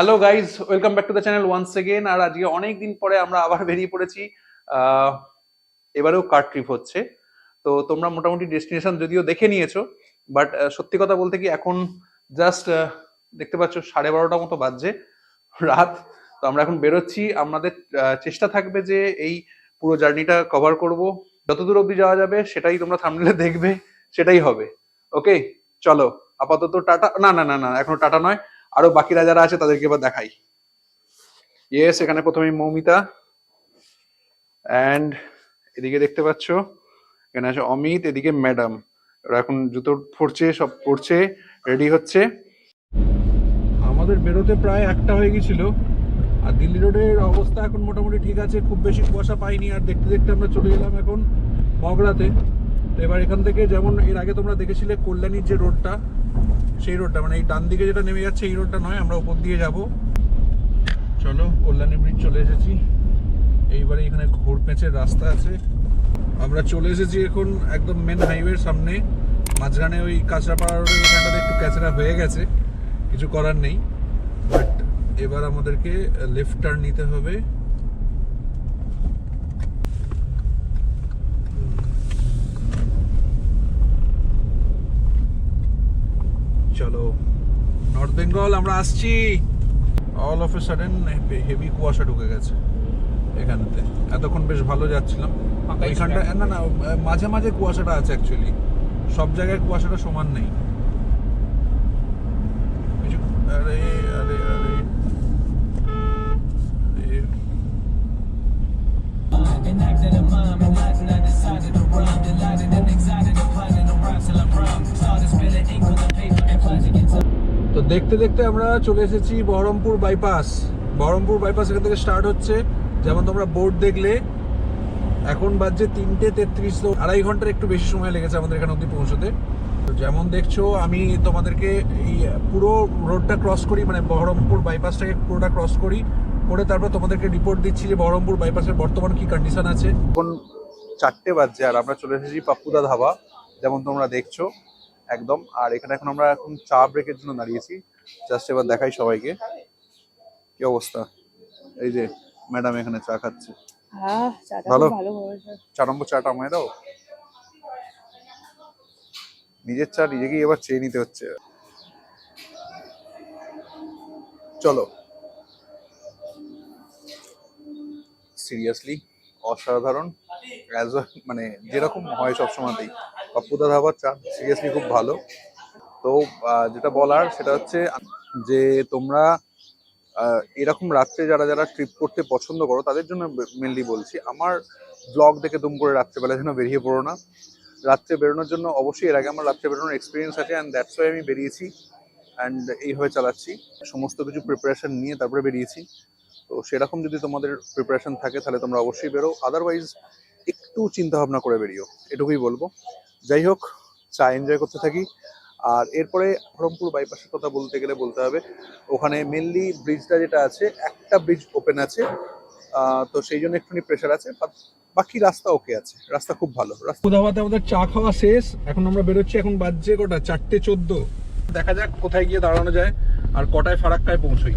Hello guys welcome back to the channel once again আর আজকে অনেক দিন পরে আমরা আবার বেরিয়ে পড়েছি। এবারেও কার ট্রিপ হচ্ছে? তো তোমরা মোটামুটি ডেস্টিনেশন যদিও দেখে নিয়েছো বাট সত্যি কথা বলতে কি এখন জাস্ট দেখতে পাচ্ছ সাড়ে বারোটা মতো বাজছে, রাত। তো আমরা এখন বেরোচ্ছি। আমাদের চেষ্টা থাকবে যে এই পুরো জার্নিটা কভার করব। যতদূর অবধি যাওয়া যাবে, সেটাই তোমরা থামলে দেখবে, সেটাই হবে। ওকে চলো, আপাতত টাটা না না না না, এখনও টাটা নয়। আরও বাকিরা যারা আছে তাদেরকে এবার দেখাই। ইয়েস এখানে প্রথমে মৌমিতা। অ্যান্ড এদিকে দেখতে পাচ্ছ, এখানে আছে অমিত, এদিকে ম্যাডাম। ওরা এখন জুতো পড়ছে সব পড়ছে রেডি হচ্ছে। আমাদের বেরোতে প্রায় একটা হয়ে গেছিল। আর দিল্লি রোডের অবস্থা এখন মোটামুটি ঠিক আছে, খুব বেশি কুয়াশা পাইনি। আর দেখতে দেখতে আমরা চলে এলাম এখন মগরাতে তো এবার এখান থেকে যেমন এর আগে তোমরা দেখেছিলে কল্যাণীর যে রোডটা, সেই রোডটা মানে এই ডান দিকে যেটা নেমে যাচ্ছে, এই রোডটা নয়, আমরা উপর দিয়ে যাব। চলো, কল্যাণী ব্রিজ চলে এসেছি। এইবারে এখানে ঘোর পেঁচের রাস্তা আছে। আমরা চলে এসেছি এখন একদম মেন হাইওয়ের সামনে। মাঝখানে ওই কাঁচরাপাড়া রোডের একটু ক্যাচরা হয়ে গেছে। কিছু করার নেই। বাট এবার আমাদেরকে লেফট টার্ন নিতে হবে। চলো নর্থ বেঙ্গল আমরা আসছি। All of a sudden heavy কুয়াশা ঢুকে গেছে এখানেতে। এতক্ষণ বেশ ভালো যাচ্ছিলাম। এইখানটা ওইখানটা না না মাঝে মাঝে কুয়াশাটা আছে অ্যাকচুয়ালি সব জায়গায় কুয়াশাটা সমান নেই। কিছু- আরে তো দেখতে দেখতে আমরা চলে এসেছি বহরমপুর বাইপাস বহরমপুর বাইপাস এখান থেকে স্টার্ট হচ্ছে। যেমন তোমরা বোর্ড দেখলে, এখন বাজছে তিনটে তেত্রিশ তো আড়াই ঘণ্টার একটু বেশি সময় লেগেছে আমাদের এখানে অবধি পৌঁছতে। তো যেমন দেখছ, আমি তোমাদেরকে এই পুরো রোডটা ক্রস করি মানে বহরমপুর বাইপাসটাকে পুরোটা ক্রস করি। করে তারপর তোমাদেরকে রিপোর্ট দিচ্ছি যে বহরমপুর বাইপাসের বর্তমান কি কন্ডিশন আছে। এখন চারটে বাজছে আর আমরা চলে এসেছি পাপ্পুদা ধাবা। যেমন তোমরা দেখছ একদম। আর এখানে এখন আমরা এখন চা ব্রেকের জন্য দাঁড়িয়েছি। জাস্ট এবার দেখাই সবাইকে। কি অবস্থা? এই যে ম্যাডাম এখানে চা খাচ্ছে। ভালো? চার নম্বর চাটা আমায় দাও। নিজের চা নিজেকেই এবার চেয়ে নিতে হচ্ছে। চলো। সিরিয়াসলি অসাধারণ অ্যাজ মানে যেরকম হয় সবসময়তেই। পাপ্পুদা ধাবার চা সিরিয়াসলি খুব ভালো। তো যেটা বলার সেটা হচ্ছে যে তোমরা এরকম রাত্রে যারা যারা ট্রিপ করতে পছন্দ করো, তাদের জন্য মেনলি বলছি। আমার ব্লগ দেখে দুম করে রাত্রেবেলা যেন বেরিয়ে পড়ো না। রাত্রে বেরোনোর জন্য অবশ্যই এর আগে আমার রাত্রে বেরোনোর এক্সপিরিয়েন্স আছে অ্যান্ড দ্যাটস ওয়াই আমি বেরিয়েছি। অ্যান্ড এইভাবে চালাচ্ছি। সমস্ত কিছু প্রিপারেশন নিয়ে তারপরে বেরিয়েছি। তো সেরকম যদি তোমাদের প্রিপারেশন থাকে তাহলে তোমরা অবশ্যই বেরো। আদারওয়াইজ একটু চিন্তা ভাবনা করে বেরিও এটুকুই বলব। যাই হোক চা এনজয় করতে থাকি। আর এরপরে বহরমপুর বাইপাসের কথা বলতে গেলে বলতে হবে ওখানে মেনলি ব্রিজটা যেটা আছে একটা ব্রিজ ওপেন আছে। আহ, তো সেই জন্য একটুখানি প্রেশার আছে বাকি রাস্তা ওকে আছে। রাস্তা খুব ভালো। রাস্তাতে আমাদের চা খাওয়া শেষ। এখন আমরা বেরোচ্ছি এখন বাজছে কটা? চারটে চোদ্দ। দেখা যাক কোথায় গিয়ে দাঁড়ানো যায় আর কটায় ফারাক্কায় পৌঁছই।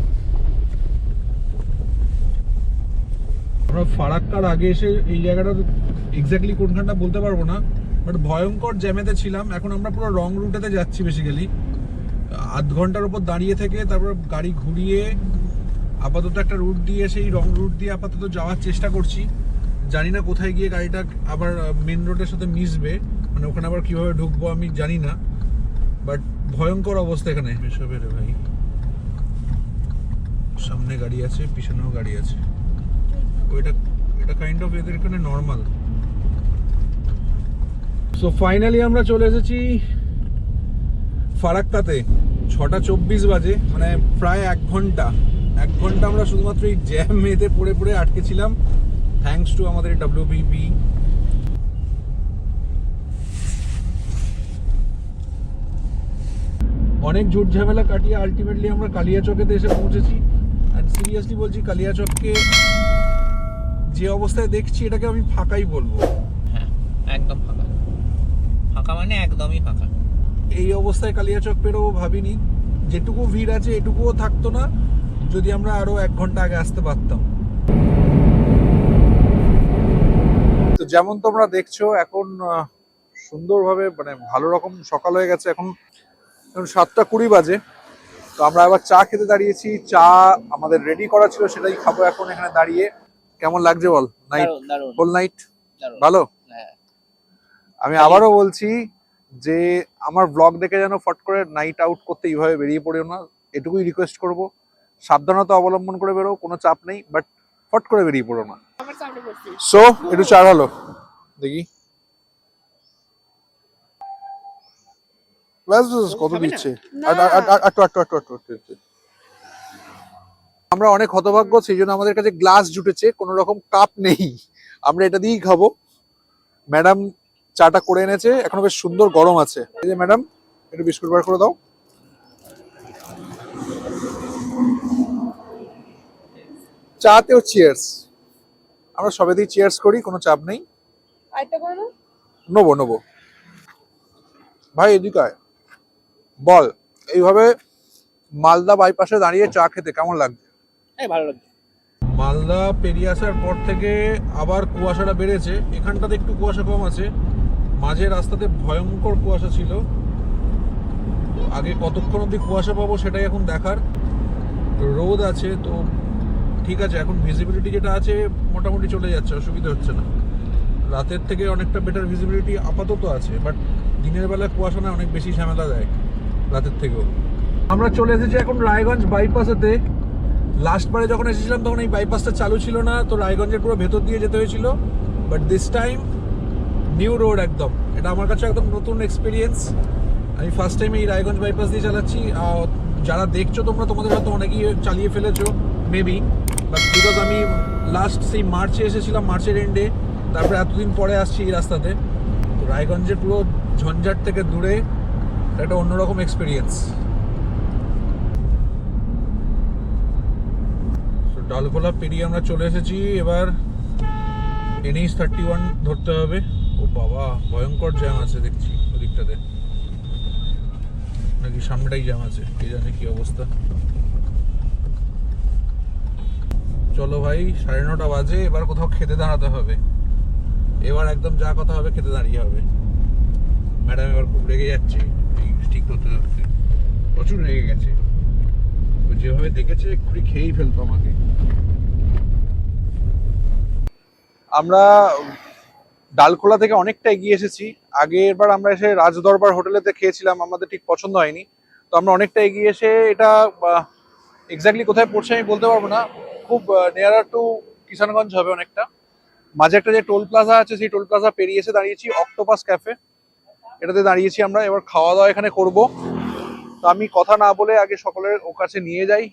আমরা ফারাক্কার আগে এসে এই জায়গাটা এক্স্যাক্টলি কোনখানটা বলতে পারব না বাট ভয়ঙ্কর জ্যামেতে ছিলাম। এখন আমরা পুরো রং রুটেতে যাচ্ছি বেসিক্যালি আধ ঘণ্টার উপর দাঁড়িয়ে থেকে তারপর গাড়ি ঘুরিয়ে আপাতত একটা রুট দিয়ে, সেই রং রুট দিয়ে আপাতত যাওয়ার চেষ্টা করছি। জানি না কোথায় গিয়ে গাড়িটা আবার মেন রোডের সাথে মিশবে মানে ওখানে আবার কীভাবে ঢুকবো আমি জানি না বাট ভয়ঙ্কর অবস্থা এখানে। রে ভাই। সামনে গাড়ি আছে, পিছনেও গাড়ি আছে। ওইটা, এটা কাইন্ড অফ এদের এখানে নর্মাল সো ফাইনালি আমরা চলে এসেছি ফারাক্কাতে। ছটা চব্বিশ বাজে মানে প্রায় এক ঘণ্টা। এক ঘণ্টা আমরা শুধুমাত্র এই জ্যাম মেতে পড়ে পড়ে আটকে ছিলাম। থ্যাঙ্কস টু আমাদের ডাব্লিউবিপি অনেক ঝুট ঝামেলা কাটিয়ে আলটিমেটলি আমরা কালিয়াচকেতে এসে পৌঁছেছি। অ্যান্ড সিরিয়াসলি বলছি, কালিয়াচককে যে অবস্থায় দেখছি এটাকে আমি ফাঁকাই বলব। হ্যাঁ একদম ফাঁকা। ফাঁকা মানে একদমই ফাঁকা। এই অবস্থায় কালিয়াচক পেরোবো ভাবিনি। যেটুকু ভিড় আছে এটুকুও থাকতো না যদি আমরা আরও এক ঘণ্টা আগে আসতে পারতাম। তো যেমন তোমরা দেখছ এখন সুন্দরভাবে মানে ভালো রকম সকাল হয়ে গেছে। এখন এখন সাতটা কুড়ি বাজে। তো আমরা আবার চা খেতে দাঁড়িয়েছি। চা আমাদের রেডি করা ছিল সেটাই খাব এখন এখানে দাঁড়িয়ে। কেমন লাগছে বল নাইট হোল নাইট ভালো হ্যাঁ আমি আবারও বলছি যে আমার ব্লগ দেখে যেন ফট করে নাইট আউট করতে এইভাবে বেরিয়ে পড়িও না এটুকুই রিকোয়েস্ট করব সাবধানতা অবলম্বন করে বেরো কোনো চাপ নেই বাট ফট করে বেরিয়ে পড়ো না সো একটু চার হলো দেখি ব্যাস ব্যাস কত? দিচ্ছে আর- একটু একটু একটু একটু একটু একটু। আমরা অনেক হতভাগ্য সেই জন্য আমাদের কাছে গ্লাস জুটেছে কোনো রকম কাপ নেই। আমরা এটা দিয়েই খাব। ম্যাডাম চাটা করে এনেছে এখনও বেশ সুন্দর গরম আছে। এই যে ম্যাডাম একটু বিস্কুট বার করে দাও। চাতেও চিয়ার্স আমরা সবেতেই চিয়ার্স করি কোনো চাপ নেই। নেব নেব। ভাই এদিকে আয়। বল এইভাবে মালদা বাইপাসে দাঁড়িয়ে চা খেতে কেমন লাগছে? এই ভালো লাগছে। মালদা পেরিয়ে আসার পর থেকে আবার কুয়াশাটা বেড়েছে। এখানটাতে একটু কুয়াশা কম আছে। মাঝে রাস্তাতে ভয়ঙ্কর কুয়াশা ছিল। আগে কতক্ষণ অব্দি কুয়াশা পাবো সেটাই এখন দেখার। রোদ আছে, তো ঠিক আছে, এখন ভিজিবিলিটি যেটা আছে, মোটামুটি চলে যাচ্ছে, অসুবিধা হচ্ছে না। রাতের থেকে অনেকটা বেটার ভিজিবিলিটি আপাতত আছে বাট দিনের বেলা কুয়াশা না অনেক বেশি ঝামেলা দেয় রাতের থেকেও। আমরা চলে এসেছি এখন রায়গঞ্জ বাইপাসেতে লাস্ট বারে যখন এসেছিলাম, তখন এই বাইপাসটা চালু ছিল না, তো রায়গঞ্জের পুরো ভেতর দিয়ে যেতে হয়েছিল। But this time new road একদম। এটা আমার কাছে একদম নতুন এক্সপিরিয়েন্স আমি ফার্স্ট টাইম এই রায়গঞ্জ বাইপাস দিয়ে চালাচ্ছি। যারা দেখছ তোমরা, তোমাদের হয়তো অনেকেই চালিয়ে ফেলেছো মেবি বাট বিকজ আমি লাস্ট সেই মার্চে এসেছিলাম, মার্চের এন্ডে তারপরে এতদিন পরে আসছি এই রাস্তাতে। তো রায়গঞ্জের পুরো ঝঞ্ঝাট থেকে দূরে একটা অন্যরকম এক্সপিরিয়েন্স তো ডালগোলা পেরিয়ে আমরা চলে এসেছি। এবার এনএইচ থার্টি ওয়ান ধরতে হবে। ও বাবা, ভয়ঙ্কর জ্যাম আছে দেখছি ওদিকটাতে। নাকি সামনেটাই জ্যাম আছে, কে জানে কি অবস্থা। চলো ভাই, সাড়ে নটা বাজে, এবার কোথাও খেতে দাঁড়াতে হবে। এবার একদম যা কথা হবে, খেতে দাঁড়িয়ে হবে। ম্যাডাম এবার খুব রেগে যাচ্ছে ঠিক করতে করতে। প্রচুর রেগে গেছে। যেভাবে দেখেছে এক্ষুনি খেয়েই ফেলতো আমাকে। আমরা ডালখোলা থেকে অনেকটা এগিয়ে এসেছি। আগের বার আমরা এসে রাজদরবার হোটেলেতে খেয়েছিলাম, আমাদের ঠিক পছন্দ হয়নি। তো আমরা অনেকটা এগিয়ে এসে এটা এক্স্যাক্টলি কোথায় পড়ছে আমি বলতে পারব না। খুব নিয়ারার টু কিষানগঞ্জ হবে অনেকটা। মাঝে একটা যে টোল প্লাজা আছে, সেই টোল প্লাজা পেরিয়ে এসে দাঁড়িয়েছি অক্টোপাস ক্যাফে এটাতে দাঁড়িয়েছি আমরা, এবার খাওয়া দাওয়া এখানে করব। তো আমি কথা না বলে আগে সকলের ও কাছে নিয়ে যাই।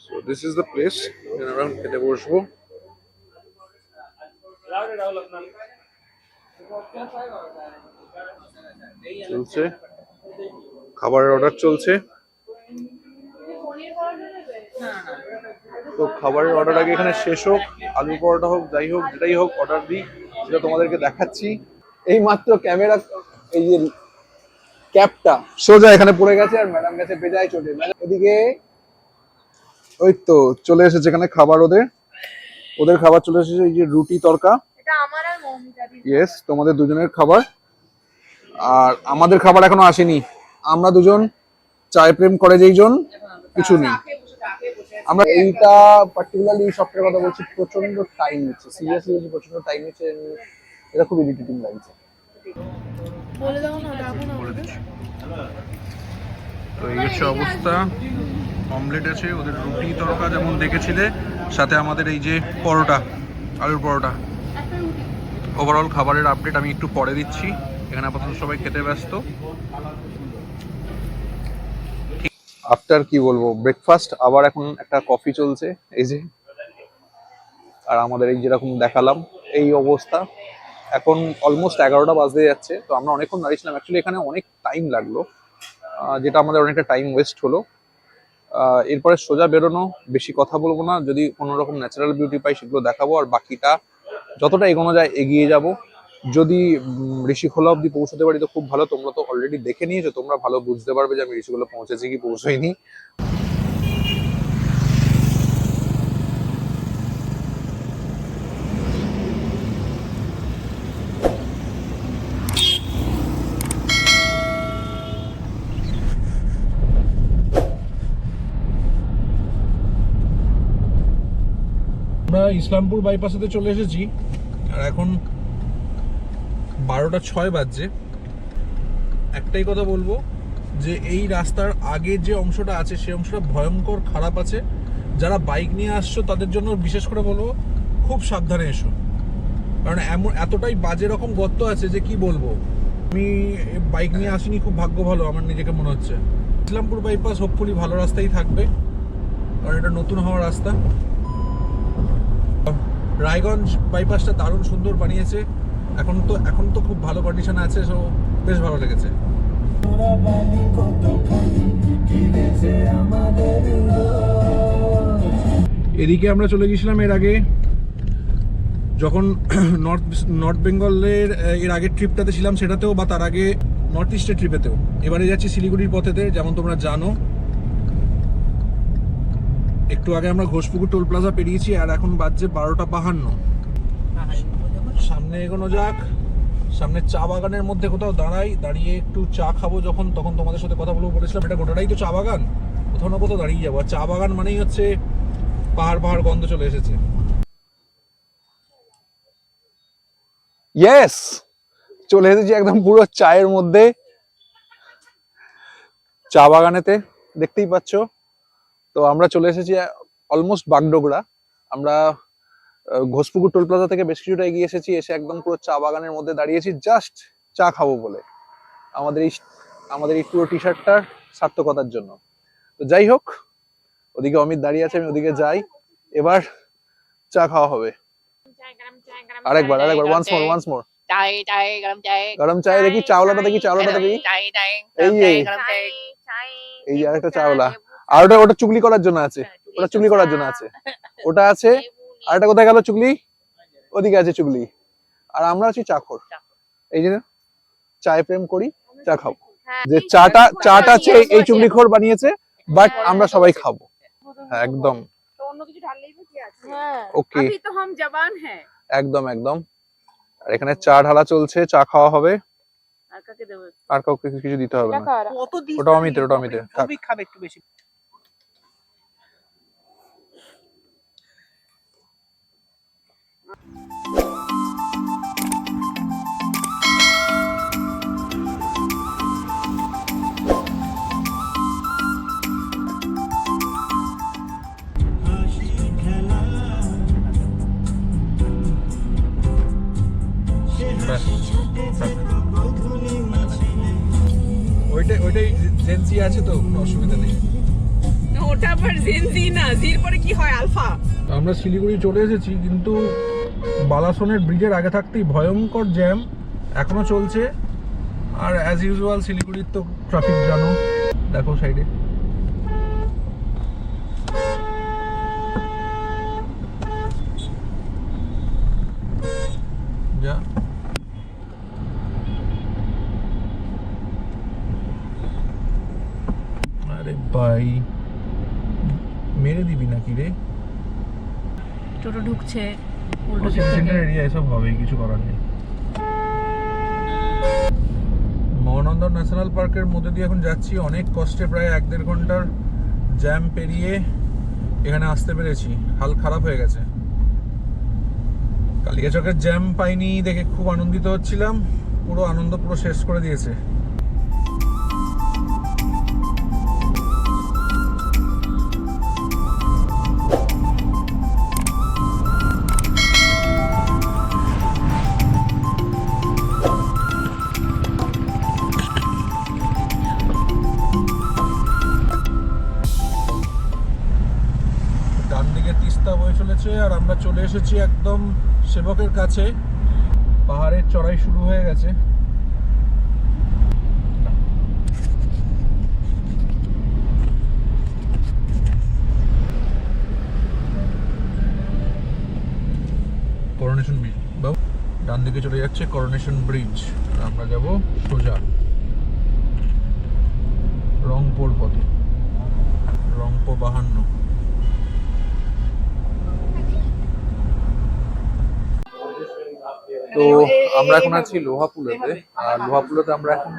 So this is the place আমরা খেতে বসবো। চলছে। খাবারের অর্ডার চলছে। তো খাবারের অর্ডার আগে এখানে শেষ হোক আলু পরোটা হোক যাই হোক যেটাই হোক অর্ডার দিই সেটা তোমাদেরকে দেখাচ্ছি। এই মাত্র ক্যামেরা এই যে ক্যাপটা সোজা এখানে পড়ে গেছে আর ম্যাডাম গেছে বেজায় চলে এদিকে ওই তো চলে এসেছে এখানে খাবার ওদের। ওদের খাবার চলে এসেছে এই যে রুটি তরকা। এটা আমার আর মৌমিতা দিদি ইয়েস তোমাদের দুজনের খাবার। আর আমাদের খাবার এখনও আসেনি। আমরা দুজন চায় প্রেম করে যেইজন কিছু নেই। আমরা এইটা পার্টিকুলারলি শপটার কথা বলছি প্রচণ্ড টাইম নিচ্ছে। সিরিয়াসলি প্রচণ্ড টাইম নিচ্ছে। এটা খুব ইরিটেটিং লাগছে। বলে দাও না ডাকো না তো এই হচ্ছে অবস্থা। অমলেট আছে ওদের রুটি তরকা যেমন দেখেছিলে সাথে আমাদের এই যে পরোটা আলুর পরোটা। ওভারঅল খাবারের আপডেট আমি একটু পরে দিচ্ছি। এখানে আপাতত সবাই খেতে ব্যস্ত। আফটার কি বলব? ব্রেকফাস্ট আবার এখন একটা কফি চলছে এই যে। আর আমাদের এই যেরকম দেখালাম এই অবস্থা। এখন অলমোস্ট এগারোটা বাজতে যাচ্ছে, তো আমরা অনেকক্ষণ দাঁড়িয়েছিলাম। অ্যাকচুয়ালি এখানে অনেক টাইম লাগল যেটা আমাদের অনেকটা টাইম ওয়েস্ট হলো। এরপরে সোজা বেরোনো, বেশি কথা বলব না, যদি কোনো রকম ন্যাচারাল বিউটি পাই সেগুলো দেখাবো, আর বাকিটা যতটা এগোনো যায় এগিয়ে যাব। যদি ঋষিখোলা অব্দি পৌঁছতে পারি তো খুব ভালো, তোমরা তো অলরেডি দেখে নিয়েছো, তোমরা ভালো বুঝতে পারবে যে আমি ঋষিখোলা পৌঁছেছি কি পৌঁছাইনি। ইসলামপুর বাইপাসেতে চলে এসেছি। আর এখন বারোটা ছয় বাজছে। একটাই কথা বলব যে এই রাস্তার আগে যে অংশটা আছে সেই অংশটা ভয়ঙ্কর খারাপ আছে। যারা বাইক নিয়ে আসছো, তাদের জন্য বিশেষ করে বলব, খুব সাবধানে এসো। কারণ এমন, এতটাই বাজে রকম গর্ত আছে যে কি বলব? আমি বাইক নিয়ে আসিনি, খুব ভাগ্য ভালো, আমার নিজেকে মনে হচ্ছে। ইসলামপুর বাইপাস হোপফুলি ভালো রাস্তাই থাকবে। কারণ এটা নতুন হওয়া রাস্তা। রায়গঞ্জ বাইপাসটা দারুণ সুন্দর বানিয়েছে। এখন তো এখন তো খুব ভালো কন্ডিশনে আছে সো বেশ ভালো লেগেছে। এদিকে আমরা চলে গেছিলাম এর আগে। যখন নর্থ নর্থ বেঙ্গলের এর আগের ট্রিপটাতে ছিলাম, সেটাতেও বা তার আগে নর্থ ইস্টের ট্রিপেতেও এবারে যাচ্ছি শিলিগুড়ির পথেতে, যেমন তোমরা জানো। একটু আগে আমরা ঘোষপুকুর টোল প্লাজা পেরিয়েছি আর এখন বাজছে বারোটা বাহান্ন। সামনে এগোনো যাক। সামনে চা বাগানের মধ্যে কোথাও দাঁড়াই, দাঁড়িয়ে একটু চা খাব যখন, তখন তোমাদের সাথে কথা বলব বলেছিলাম। এটা গোটাটাই তো চা বাগান। কোথাও না কোথাও দাঁড়িয়ে যাব। আর চা বাগান মানেই হচ্ছে পাহাড় পাহাড়, গন্ধ চলে এসেছে। ইয়েস চলে এসেছি একদম পুরো চায়ের মধ্যে। চা বাগানেতে, দেখতেই পাচ্ছ। তো আমরা চলে এসেছি অলমোস্ট বাগডোগরা। আমরা ঘোষপুকুর টোল প্লাজা থেকে বেশ কিছুটা এগিয়ে এসেছি, এসে একদম পুরো চা বাগানের মধ্যে দাঁড়িয়েছি জাস্ট চা খাব বলে। আমাদের এই আমাদের এই পুরো টি শার্টটার সার্থকতার জন্য। তো যাই হোক, ওদিকে অমিত দাঁড়িয়ে আছে, আমি ওদিকে যাই। এবার চা খাওয়া হবে। আরেকবার আরেকবার ওয়ান্স মোর ওয়ান্স মোর গরম চাই দেখি, চাওলাটা দেখি চাওলাটা দেখি। এই যে, আরেকটা চাওলা। আর ওটা ওটা চুগলি করার জন্য আছে। ওটা চুগলি করার জন্য আছে। ওটা আছে। আর এটা কোথায় গেল চুগলি? ওদিকে আছে চুগলি। আর আমরা আছি চাখর এই যে চায় প্রেম করি চা খাব। যে চাটা চাটা আছে এই চুগলি খোর বানিয়েছে বাট আমরা সবাই খাব। হ্যাঁ একদম। হ্যাঁ। ওকে। একদম একদম। আর এখানে চা ঢালা চলছে চা খাওয়া হবে। আর কাউকে কিছু দিতে হবে না। ওটা অমিতের ওটা অমিতের। খাবে একটু বেশি। ওইটাই ওইটাই জেন্সি আছে তো কোনো অসুবিধা নেই। ওটা আবার জেনজি না জির পরে কি হয় আলফা? আমরা শিলিগুড়ি চলে এসেছি কিন্তু বালাসনের ব্রিজের আগে থাকতেই ভয়ঙ্কর জ্যাম এখনও চলছে। আর অ্যাজ ইউজুয়াল শিলিগুড়ির তো ট্রাফিক জানো। দেখো সাইডে যা আরে ভাই মেরে দিবি নাকি রে? টোটো ঢুকছে সিটি সেন্টার এরিয়া এসব হবেই কিছু করার নেই। মহানন্দন ন্যাশনাল পার্কের মধ্যে দিয়ে এখন যাচ্ছি। অনেক কষ্টে প্রায় এক দেড় ঘণ্টার জ্যাম পেরিয়ে এখানে আসতে পেরেছি। হাল খারাপ হয়ে গেছে। কালিয়াচকের জ্যাম পাইনি দেখে খুব আনন্দিত হচ্ছিলাম। পুরো আনন্দ পুরো শেষ করে দিয়েছে। চলেছে আর আমরা চলে এসেছি একদম সেবকের কাছে। পাহাড়ের চড়াই শুরু হয়ে গেছে। করোনেশন ব্রিজ বাবু, ডান দিকে চলে যাচ্ছে করোনেশন ব্রিজ আমরা যাব সোজা রংপুর পথে। রংপো বাহান্ন। তো আমরা এখন আছি লোহাপুলেতে। আর লোহাপুলেতে আমরা এখন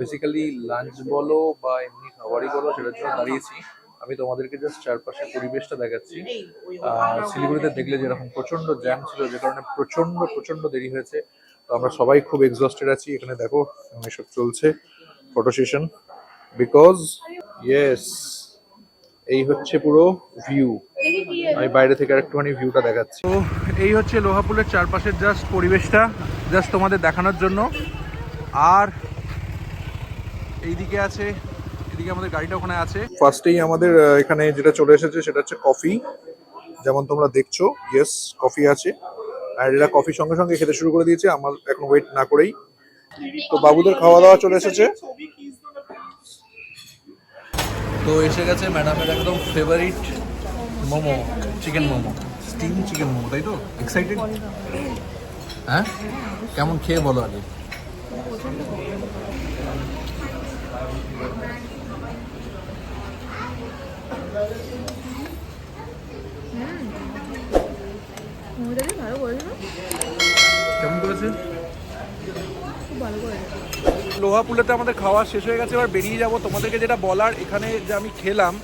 বেসিক্যালি লাঞ্চ বলো বা এমনি খাবারই বলো সেটার জন্য দাঁড়িয়েছি। আমি তোমাদেরকে জাস্ট চারপাশের পরিবেশটা দেখাচ্ছি। আর শিলিগুড়িতে দেখলে যেরকম প্রচণ্ড জ্যাম ছিল যে কারণে প্রচণ্ড প্রচণ্ড দেরি হয়েছে। তো আমরা সবাই খুব এক্সস্টেড আছি। এখানে দেখো এসব চলছে ফটো সেশন বিকজ ইয়েস এই হচ্ছে পুরো ভিউ আমি বাইরে থেকে একটুখানি ভিউটা দেখাচ্ছি। এই হচ্ছে লোহাপুলের চারপাশের জাস্ট পরিবেশটা জাস্ট তোমাদের দেখানোর জন্য। আর এইদিকে আছে এদিকে আমাদের গাড়িটা ওখানে আছে। ফার্স্টেই আমাদের এখানে যেটা চলে এসেছে সেটা হচ্ছে কফি যেমন তোমরা দেখছ ইয়েস কফি আছে। আর এরা কফির সঙ্গে সঙ্গে খেতে শুরু করে দিয়েছে আমার এখন ওয়েট না করেই। তো বাবুদের খাওয়া দাওয়া চলে এসেছে। তো এসে গেছে ম্যাডামের একদম favourite momo chicken momo. Steam chicken momo, তাই তো? এক্সাইটেড হ্যাঁ? কেমন খেয়ে বলো আগে। কেমন পুলেতে আমাদের খাওয়া শেষ হয়ে গেছে, এবার বেরিয়ে যাব। তোমাদেরকে যেটা বলার, এখানে যে আমি খেলাম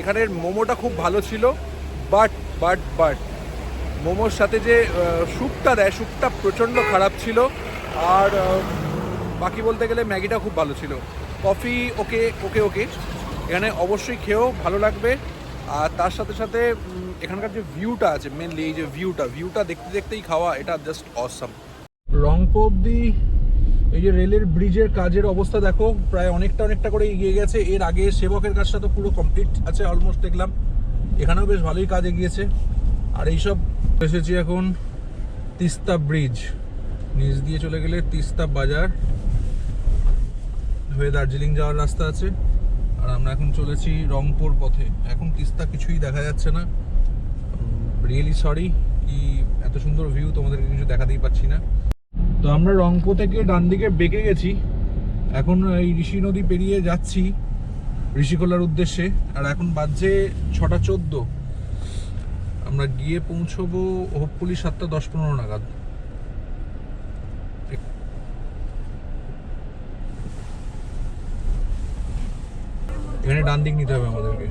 এখানের মোমোটা খুব ভালো ছিল বাট বাট বাট, মোমোর সাথে যে স্যুপটা দেয়, স্যুপটা প্রচণ্ড খারাপ ছিল। আর বাকি বলতে গেলে ম্যাগিটা খুব ভালো ছিল। Coffee okay okay okay. এখানে অবশ্যই খেয়েও ভালো লাগবে। আর তার সাথে সাথে এখানকার যে ভিউটা আছে মেনলি এই যে ভিউটা ভিউটা দেখতে দেখতেই খাওয়া, এটা জাস্ট অসাম রংপো অব্দি এই যে রেলের ব্রিজের কাজের অবস্থা দেখো, প্রায় অনেকটা অনেকটা করে এগিয়ে গেছে। এর আগে সেবকের কাজটা তো পুরো কমপ্লিট আছে অলমোস্ট দেখলাম। এখানেও বেশ ভালোই কাজ এগিয়েছে। আর এইসব এসেছি এখন তিস্তা ব্রিজ। নিচ দিয়ে চলে গেলে তিস্তা বাজার। হয়ে দার্জিলিং যাওয়ার রাস্তা আছে। আর আমরা এখন চলেছি রংপুর পথে। এখন তিস্তা কিছুই দেখা যাচ্ছে না। রিয়েলি সরি কি এত সুন্দর ভিউ তোমাদেরকে কিছু দেখাতেই পাচ্ছি না। তো আমরা রংপুর থেকে ডান দিকে বেঁকে গেছি। এখন এই ঋষি নদী পেরিয়ে যাচ্ছি। ঋষিকোলার উদ্দেশ্যে আর এখন বাজছে ছটা চোদ্দ আমরা গিয়ে পৌঁছবো হোপফুলি সাতটা দশ পনেরো নাগাদ এখানে ডান দিক নিতে হবে আমাদেরকে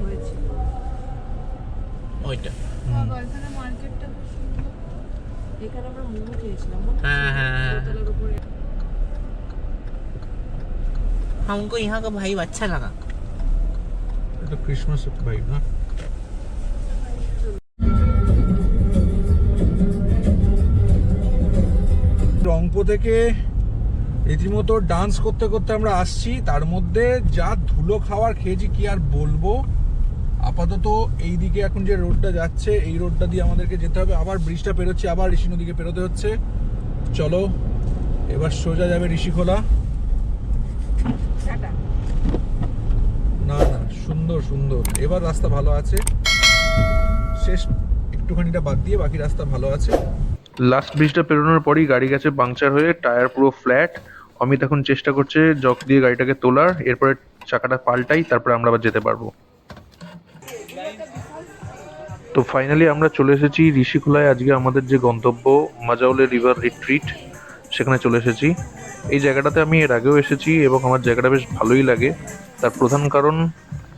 ওইটা হুম। এখানে আমরা মোমো খেয়েছিলাম মনে হ্যাঁ হ্যাঁ হ্যাঁ দোতলার উপরে हमको यहाँ का भाई अच्छा लगा এটা ক্রিসমাস ভাইব না? রংপো থেকে রীতিমতো ডান্স করতে করতে আমরা আসছি। তার মধ্যে যা ধুলো খাওয়ার খেয়েছি, কি আর বলব? আপাতত এই দিকে এখন যে রোডটা যাচ্ছে, এই রোডটা দিয়ে আমাদেরকে যেতে হবে। আবার ব্রিজটা পেরোচ্ছি, আবার ঋষি নদীকে পেরোতে হচ্ছে। চলো, এবার সোজা যাবে ঋষিখোলা টাটা না না সুন্দর সুন্দর। এবার রাস্তা ভালো আছে। শেষ একটুখানিটা বাদ দিয়ে বাকি রাস্তা ভালো আছে। লাস্ট ব্রিজটা পেরোনোর পরই গাড়ি গেছে পাংচার হয়ে, টায়ার পুরো ফ্ল্যাট অমিত এখন চেষ্টা করছে জক দিয়ে গাড়িটাকে তোলার, এরপরে চাকাটা পাল্টাই, তারপরে আমরা আবার যেতে পারব। তো ফাইনালি আমরা চলে এসেছি ঋষিখোলায়। আজকে আমাদের যে গন্তব্য, মাজাউলে রিভার রিট্রিট সেখানে চলে এসেছি। এই জায়গাটাতে আমি এর আগেও এসেছি এবং আমার জায়গাটা বেশ ভালোই লাগে। তার প্রধান কারণ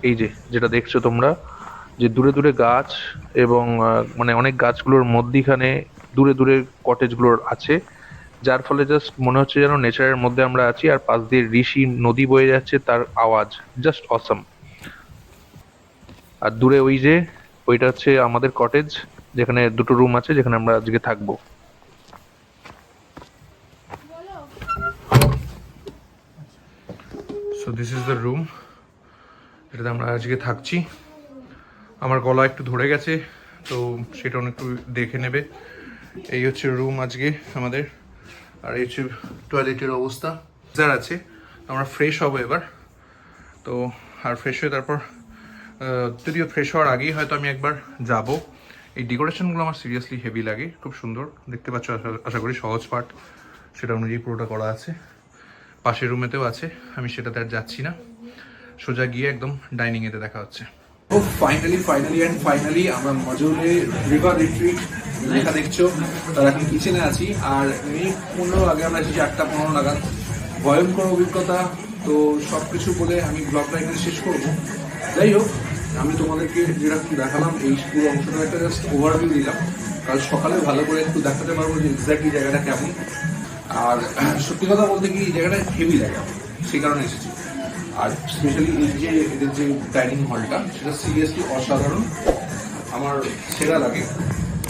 এই যে, যেটা দেখছ তোমরা, যে দূরে দূরে গাছ এবং মানে অনেক গাছগুলোর মধ্যিখানে দূরে দূরে কটেজগুলোর আছে, যার ফলে জাস্ট মনে হচ্ছে যেন নেচারের মধ্যে আমরা আছি আর পাশ দিয়ে ঋষি নদী বয়ে যাচ্ছে তার আওয়াজ জাস্ট অসম আর দূরে ওই যে, ওইটা হচ্ছে আমাদের কটেজ যেখানে দুটো রুম আছে, যেখানে আমরা আজকে থাকব। So this is the room যেটাতে আমরা আজকে থাকছি। আমার গলা একটু ধরে গেছে, তো সেটা একটু দেখে নেবে। এই হচ্ছে রুম আজকে আমাদের, আর এই হচ্ছে টয়লেটের অবস্থা। যার আছে, আমরা ফ্রেশ হব এবার। তো আর ফ্রেশ হয়ে তারপর যদিও ফ্রেশ হওয়ার আগেই হয়তো আমি একবার যাব। এই ডেকোরেশনগুলো আমার সিরিয়াসলি হেভি লাগে, খুব সুন্দর। দেখতে পাচ্ছ, আশা- করি সহজ পাঠ সেটা অনুযায়ী পুরোটা করা আছে। পাশের রুমেতেও আছে, আমি সেটাতে আর যাচ্ছি না। সোজা গিয়ে একদম ডাইনিং এতে দেখা হচ্ছে। ও ফাইনালি ফাইনালি অ্যান্ড ফাইনালি আমরা মজুরে রিভার রিট্রিট লেখা দেখছ। তার এখন কিচেনে আছি। আর মিনিট পনেরো আগে আমরা এসেছি আটটা পনেরো নাগাদ। ভয়ঙ্কর অভিজ্ঞতা। তো সব কিছু বলে আমি ব্লগটা এখানে শেষ করব। যাই হোক, আমি তোমাদেরকে যেরকম দেখালাম, এই পুরো অংশটা একটা জাস্ট ওভারভিউ দিলাম। কাল সকালে ভালো করে একটু দেখাতে পারব যে এক্স্যাক্টলি জায়গাটা কেমন। আর সত্যি কথা বলতে কি, এই জায়গাটা হেভি জায়গা। সেই কারণে এসেছি। আর স্পেশালি এই যে এদের যে ডাইনিং হলটা সেটা সিরিয়াসলি অসাধারণ। আমার সেরা লাগে।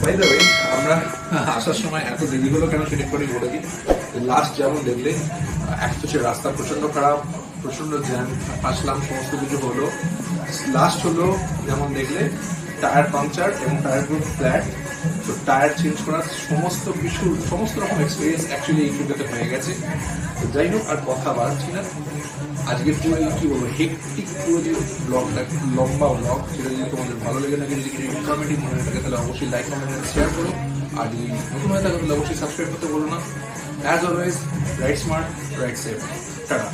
বাই দ্য ওয়ে আমরা আসার সময় এত দেরি হলো কেন সেটা করে বলে দিই। লাস্ট যেমন দেখলে, এক তো সে রাস্তা প্রচণ্ড খারাপ প্রচণ্ড জ্যাম আসলাম সমস্ত কিছু হলো। লাস্ট হলো, যেমন দেখলে টায়ার পাংচার এবং টায়ারগুলো ফ্ল্যাট তো টায়ার চেঞ্জ করার সমস্ত কিছু, সমস্ত রকম এক্সপিরিয়েন্স অ্যাকচুয়ালি এই ট্রিপেতে হয়ে গেছে। তো যাই হোক, আর কথা বাড়ছি না। আজকে পুরো কি বলব হেকটিক পুরো যে ব্লগটা লম্বা ব্লগ সেটা যদি তোমাদের ভালো লেগে থাকে, যদি কিছু ইনফরমেটিভ মনে হয়ে থাকে, তাহলে অবশ্যই লাইক কমেন্ট শেয়ার করো। আর যদি নতুন হয়ে থাকে, তাহলে অবশ্যই সাবস্ক্রাইব করতে বলো না। As always ride smart ride safe tata.